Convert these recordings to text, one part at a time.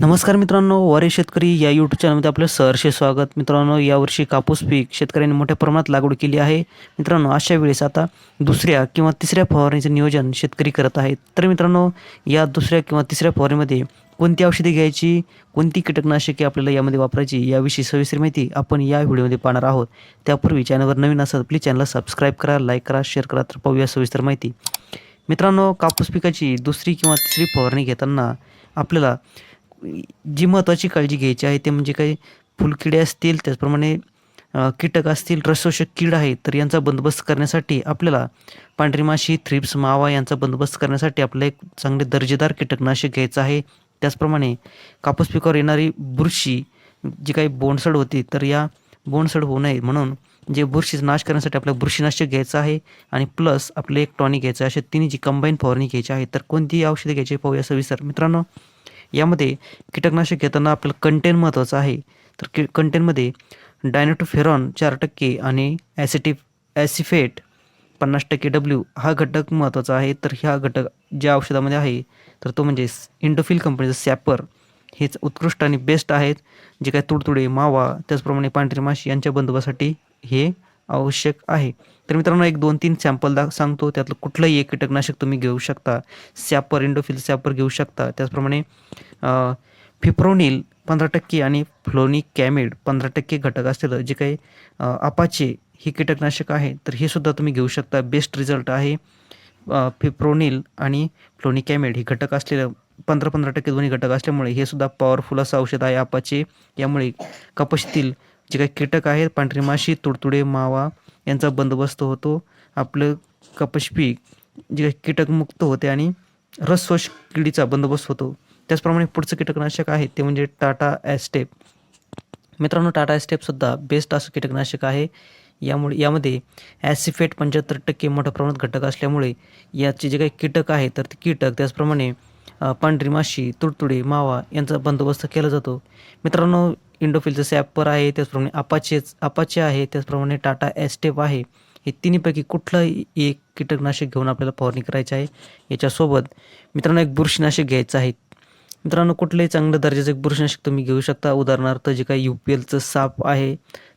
नमस्कार मित्रांनो वारे शेतकरी या यूट्यूब चॅनलमध्ये आपलं सहर्षे स्वागत. मित्रांनो यावर्षी कापूस पीक शेतकऱ्यांनी मोठ्या प्रमाणात लागवड केली आहे. मित्रांनो अशा वेळेस आता दुसऱ्या किंवा तिसऱ्या फवारणीचं नियोजन शेतकरी करत आहेत. तर मित्रांनो या दुसऱ्या किंवा तिसऱ्या फवारणीमध्ये कोणती औषधे घ्यायची कोणती कीटकनाशके आपल्याला यामध्ये वापरायची याविषयी सविस्तर माहिती आपण या व्हिडिओमध्ये पाहणार आहोत. त्यापूर्वी चॅनलवर नवीन असाल प्लीज चॅनलला सबस्क्राईब करा लाईक करा शेअर करा तर पाहूया सविस्तर माहिती. मित्रांनो कापूस पिकाची दुसरी किंवा तिसरी फवारणी घेताना आपल्याला जी महत्त्वाची काळजी घ्यायची आहे ते म्हणजे काही फुलकिडे असतील त्याचप्रमाणे कीटक असतील रसोषक कीड आहे तर यांचा बंदोबस्त करण्यासाठी आपल्याला पांढरी माशी थ्रिप्स मावा यांचा बंदोबस्त करण्यासाठी आपल्याला एक चांगले दर्जेदार कीटकनाशक घ्यायचं आहे. त्याचप्रमाणे कापूस पिकावर येणारी बुरशी जी काही बोंडसड होती तर या बोंडसड होऊ नये म्हणून जे बुरशीचा नाश करण्यासाठी आपल्याला बुरशीनाशक घ्यायचं आहे आणि प्लस आपले एक टॉनिक घ्यायचं आहे अशा तिन्ही जी कंबाईन फवारणी घ्यायची आहे तर कोणती औषधे घ्यायची पाहूया सविस्तर. मित्रांनो यामध्ये कीटकनाशक घेताना आपल्याला कंटेन महत्त्वाचं आहे. तर की कंटेनमध्ये डायनोटोफेरॉन चार टक्के आणि ॲसिटिफ ॲसिफेट पन्नास टक्के डब्ल्यू हा घटक महत्त्वाचा आहे. तर ह्या घटक ज्या औषधामध्ये आहे तर तो म्हणजे इंडोफिल कंपनीचं सॅपर हेच उत्कृष्ट आणि बेस्ट आहेत. जे काय तुडतुडे मावा त्याचप्रमाणे पांढरी माशी यांच्या बंदोबासाठी हे आवश्यक आहे. तर मित्रांनो एक दोन तीन सॅम्पल दा सांगतो. त्यातलं कुठलंही एक कीटकनाशक तुम्ही घेऊ शकता. सॅपर इंडोफिल सॅपर घेऊ शकता. त्याचप्रमाणे फिप्रोनिल पंधरा टक्के आणि फ्लोनिक कॅमिड पंधरा टक्के घटक असलेलं जे काही आपाचे अपाचे ही कीटकनाशक आहे तर हे सुद्धा तुम्ही घेऊ शकता. बेस्ट रिझल्ट आहे फिप्रोनिल आणि फ्लोनिकॅमिड हे घटक असलेलं. पंधरा पंधरा टक्के दोन्ही घटक असल्यामुळे हे सुद्धा पॉवरफुल असं औषध आहे अपाचे यामुळे कपाशीतील जे काही कीटक आहेत पांढरी माशी तुडतुडे मावा यांचा बंदोबस्त होतो. आपलं कपाशी पीक जे काही कीटकमुक्त होते आणि रसवश किडीचा बंदोबस्त होतो. त्याचप्रमाणे पुढचं कीटकनाशक आहे ते म्हणजे टाटा ॲस्टेप मित्रांनो टाटा ॲस्टेपसुद्धा बेस्ट असं कीटकनाशक आहे. यामुळे यामध्ये ॲसिफेट पंच्याहत्तर टक्के मोठ्या प्रमाणात घटक असल्यामुळे याचे जे काही कीटक आहे तर ते कीटक त्याचप्रमाणे पांढरी माशी तुडतुडे मावा यांचा बंदोबस्त केला जातो. मित्रांनो इंडोफिलचं सॅपर आहे त्याचप्रमाणे अपाचेच अपाचे आहे त्याचप्रमाणे टाटा एस्टेप आहे हे तिन्हीपैकी कुठलंही एक कीटकनाशक घेऊन आपल्याला फवारणी करायची आहे याच्यासोबत मित्रांनो एक बुरशीनाशक घ्यायचं आहे. मित्रांनो कुठलंही चांगलं दर्जाचं एक बुरशीनाशक तुम्ही घेऊ शकता. उदाहरणार्थ जे काही यू पी एलचं साप आहे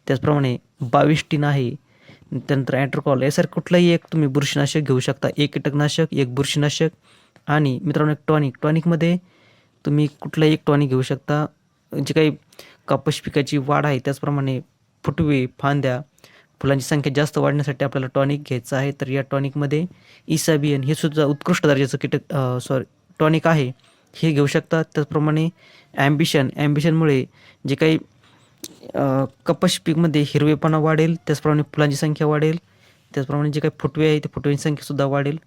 त्याचप्रमाणे बावीस आहे त्यानंतर अँट्रोकॉल यासारखं कुठलंही एक तुम्ही बुरशीनाशक घेऊ शकता. एक कीटकनाशक एक बुरशीनाशक आणि मित्रांनो एक टॉनिक. टॉनिकमध्ये तुम्ही कुठलंही एक टॉनिक घेऊ शकता. जे काही कापूस पिकाची वाढ आहे. त्याचप्रमाणे फुटवे फांद्या फुलांची संख्या जास्त वाढण्यासाठी आपल्याला टॉनिक घ्यायचं आहे. तर या टॉनिकमध्ये इसाबियन हे सुद्धा उत्कृष्ट दर्जाचं कीटक सॉरी टॉनिक आहे. हे घेऊ शकता. त्याचप्रमाणे ॲम्बिशन ॲम्बिशनमुळे जे काही अ, पीकमध्ये हिरवेपणा वाढेल त्याचप्रमाणे फुलांची संख्या वाढेल त्याचप्रमाणे जे काही फुटवे आहे ते फुटव्यांची संख्यासुद्धा वाढेल.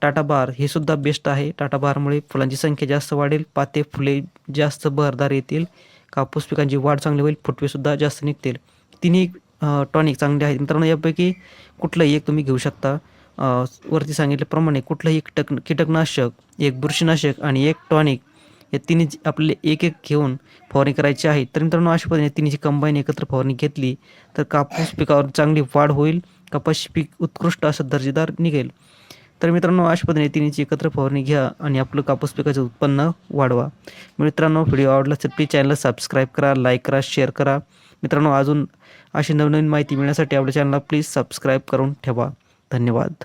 टाटा बार हे सुद्धा बेस्ट आहे. टाटा बारमुळे फुलांची संख्या जास्त वाढेल पाते फुले जास्त बहरदार येतील. कापूस पिकांची वाढ चांगली होईल फुटवेसुद्धा जास्त निघतील. तिन्ही टॉनिक चांगले आहेत. मित्रांनो यापैकी कुठलंही एक तुम्ही घेऊ शकता. वरती सांगितल्याप्रमाणे कुठलंही कीटक कीटकनाशक एक बुरशीनाशक आणि एक टॉनिक या तिन्ही आपले एक एक घेऊन फवारणी करायची आहे. तर मित्रांनो अशा पद्धतीने तिन्हीची कंबाईन एकत्र फवारणी घेतली तर कापूस पिकावर चांगली वाढ होईल. कपाशी पीक उत्कृष्ट असं दर्जेदार निघेल. तर मित्रांनो अशा पद्धतीने तिन्हीची एकत्र फवारणी घ्या आणि आपलं कापूस पिकाचं उत्पन्न वाढवा. मित्रांनो व्हिडिओ आवडला तर प्लीज चॅनलला सबस्क्राईब करा लाईक करा शेअर करा. मित्रांनो अजून अशी नवनवीन माहिती मिळण्यासाठी आपल्या चॅनलला प्लीज सबस्क्राईब करून ठेवा. धन्यवाद.